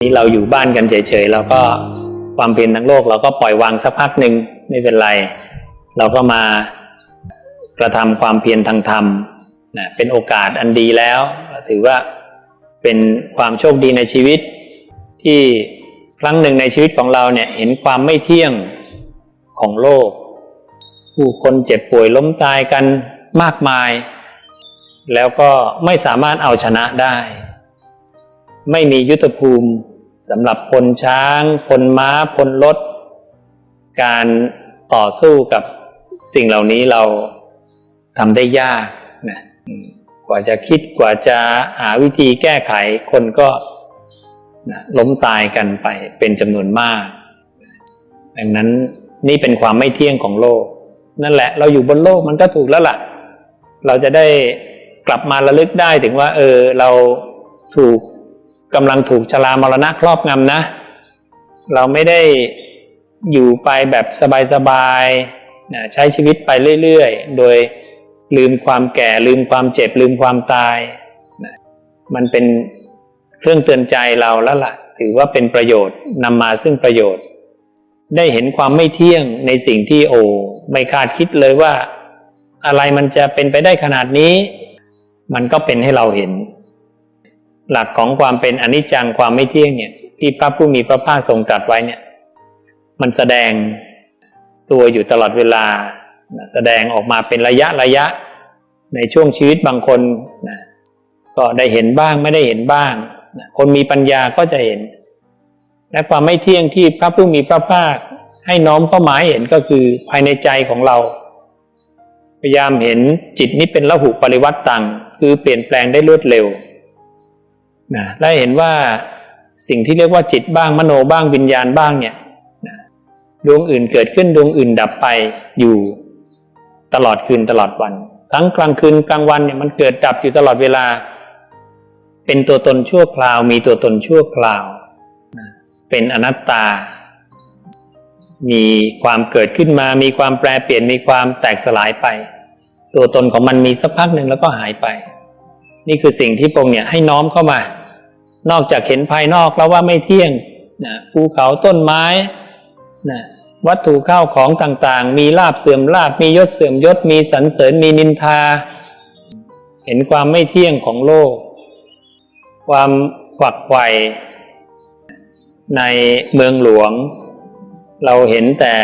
นี้เราอยู่บ้านกันเฉยๆเราก็ความเพียรทั้งโลก เราก็ปล่อยวางสักพักหนึ่งไม่เป็นไร เราก็มากระทำความเพียรทางธรรมนะเป็นโอกาสอันดีแล้ว ถือว่าเป็นความโชคดีในชีวิต ที่ครั้งหนึ่งในชีวิตของเราเนี่ยเห็นความไม่เที่ยงของโลก ผู้คนเจ็บป่วยล้มตายกันมากมาย แล้วก็ไม่สามารถเอาชนะได้ ไม่มียุทธภูมิสำหรับพลช้าง พลม้า พลรถ การต่อสู้กับสิ่งเหล่านี้เราทำได้ยากนะกว่าจะคิดกว่าจะหาวิธีแก้ไขคนก็นะล้มตายกันไปเป็นจำนวนมาก ดังนั้นนี่เป็นความไม่เที่ยงของโลก นั่นแหละเราอยู่บนโลกมันก็ถูกแล้วล่ะ เราจะได้กลับมาระลึกได้ถึงว่า เออเราถูก กำลังถูกชรามรณะครอบงำนะ เราไม่ได้อยู่ไปแบบสบายๆนะใช้ชีวิตไปเรื่อยๆ โดยลืมความแก่ลืมความเจ็บลืมความตายนะมันเป็นเครื่องเตือนใจเราแล้วล่ะ ถือว่าเป็นประโยชน์นำมาซึ่งประโยชน์ ได้เห็นความไม่เที่ยงในสิ่งที่โอ ไม่คาดคิดเลยว่า อะไรมันจะเป็นไปได้ขนาดนี้ มันก็เป็นให้เราเห็น หลักของความเป็นอนิจจังความไม่เที่ยงเนี่ย ที่พระผู้มีพระภาคทรงตรัสไว้เนี่ย มันแสดงตัวอยู่ตลอดเวลา แสดงออกมาเป็นระยะระยะ ในช่วงชีวิตบางคนนะก็ได้เห็นบ้างไม่ได้เห็นบ้างนะคนมีปัญญาก็จะเห็น และความไม่เที่ยงที่พระผู้มีพระภาคให้น้อมเข้าหมายเห็นก็คือภายในใจของเรา พยายามเห็นจิตนี้เป็นละหุปริวัตตังคือเปลี่ยนแปลงได้รวดเร็ว นะและเห็นว่าสิ่งที่เรียกว่าจิตบ้างมโนบ้างวิญญาณบ้างเนี่ยนะดวงอื่นเกิดขึ้นดวงอื่นดับไปอยู่ตลอดคืนตลอดวัน ทั้งกลางคืนกลางวันเนี่ยมันเกิดดับอยู่ตลอดเวลา เป็นตัวตนชั่วคราว มีตัวตนชั่วคราวนะเป็นอนัตตา มีความเกิดขึ้นมา มีความแปรเปลี่ยนมีความแตกสลายไป ตัวตนของมันมีสักพักหนึ่งแล้วก็หายไป นี่คือสิ่งที่พงเนี่ยให้น้อมเข้ามา นอกจากเห็นภายนอกแล้วว่าไม่เที่ยงนะภูเขาต้นไม้นะวัตถุข้าวของต่างๆ มีลาบเสื่อมลาบมียศเสื่อมยศมีสรรเสริญมีนินทา เห็นความไม่เที่ยงของโลก ความขวักไขวในเมืองหลวง เราเห็นแต่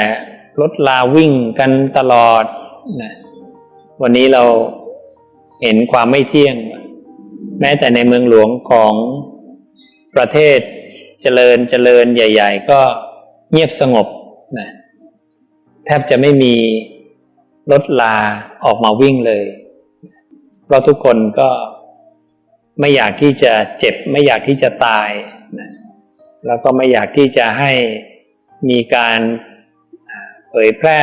รถลาวิ่งกันตลอดนะวันนี้เราเห็นความไม่เที่ยง แม้แต่ในเมืองหลวงของ ประเทศเจริญเจริญใหญ่ ๆ ก็เงียบสงบนะแทบจะไม่มีรถลาออกมาวิ่งเลย เพราะทุกคนก็ไม่อยากที่จะเจ็บ ไม่อยากที่จะตายนะแล้วก็ไม่อยากที่จะให้มีการเผยแพร่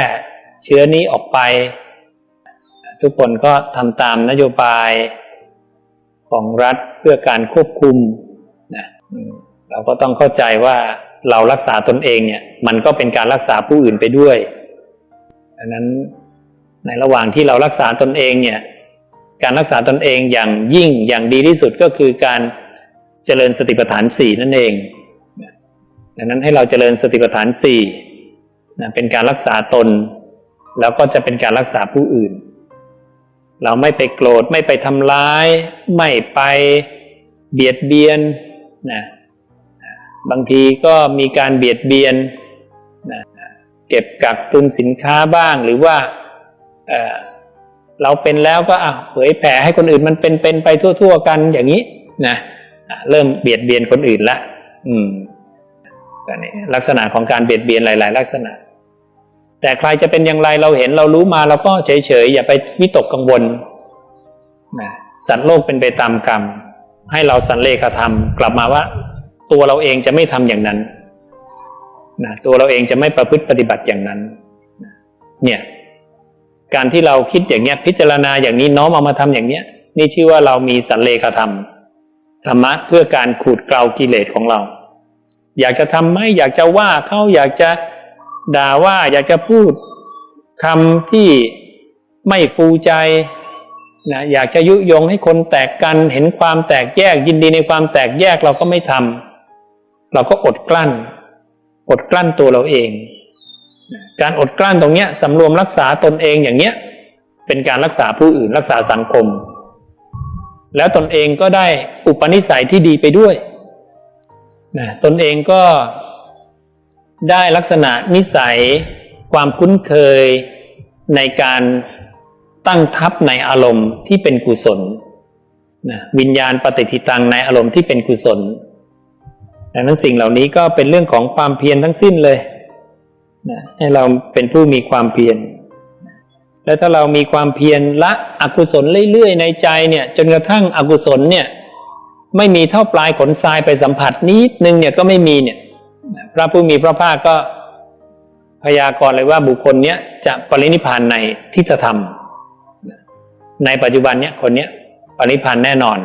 เชื้อนี้ออกไป ทุกคนก็ทำตามนโยบายของรัฐเพื่อการควบคุมนะ เราก็ต้องเข้าใจว่าเรารักษาตนเองเนี่ยมันก็เป็นการรักษาผู้อื่นไปด้วยดังนั้นในระหว่างที่เรารักษาตนเองเนี่ยการรักษาตนเองอย่างยิ่งอย่างดีที่สุดก็คือการเจริญสติปัฏฐานสี่นั่นเองดังนั้นให้เราเจริญสติปัฏฐานสี่นะเป็นการรักษาตน แล้วก็จะเป็นการรักษาผู้อื่น เราไม่ไปโกรธไม่ไปทำร้าย ไม่ไปเบียดเบียน นะบางทีก็มีการเบียดเบียนนะเก็บกักตุนสินค้าบ้างหรือว่าเเราเป็นแล้วก็อะเผยแผ่ให้คนอื่นมันเป็นเป็นไปทั่ว ๆ กันอย่างนี้นะเริ่มเบียดเบียนคนอื่นละอืมก็นี่ลักษณะของการเบียดเบียนหลาย ๆ ลักษณะ แต่ใครจะเป็นอย่างไรเราเห็นเรารู้มาเราก็เฉย ๆ อย่าไปวิตกกังวลนะสัตว์โลกเป็นไปตามกรรม ให้เราสันเลขธรรมกลับมาว่า ตัวเราเองจะไม่ทำอย่างนั้นนะตัวเราเองจะไม่ประพฤติปฏิบัติอย่างนั้นเนี่ยการที่เราคิดอย่างเนี้ยพิจารณาอย่างนี้น้อมเอามาทำอย่างเนี้ย นี่ชื่อว่าเรามีสันเลขาธรรมธรรมะเพื่อการขูดเกลากิเลสของเรา อยากจะทำไหมอยากจะว่าเขาอยากจะด่าว่า อยากจะพูดคำที่ไม่ฟูใจ นะอยากจะยุยงให้คนแตกกันเห็นความแตกแยกยินดีในความแตกแยกเราก็ไม่ทำเราก็อดกลั้น อดกลั้นตัวเราเอง การอดกลั้นตรงเนี้ยสำรวมรักษาตนเองอย่างเนี้ยเป็นการรักษาผู้อื่นรักษาสังคม แล้วตนเองก็ได้อุปนิสัยที่ดีไปด้วยนะตนเองก็ได้ลักษณะนิสัยความคุ้นเคยในการ ตั้งทับในอารมณ์ที่เป็นกุศลนะวิญญาณปฏิทิตังในอารมณ์ที่เป็นกุศล ดังนั้นสิ่งเหล่านี้ก็เป็นเรื่องของความเพียรทั้งสิ้นเลยนะให้เราเป็นผู้มีความเพียร แล้วถ้าเรามีความเพียรละอกุศลเรื่อยๆในใจเนี่ยจนกระทั่งอกุศลเนี่ยไม่มีเท่าปลายขนทรายไปสัมผัสนิดนึงเนี่ยก็ไม่มีเนี่ยพระผู้มีพระภาคก็พยากรณ์เลยว่าบุคคลเนี้ยจะปรินิพานในทิฏฐธรรม ในปัจจุบันเนี้ยคนเนี้ยปริพันธ์แน่นอน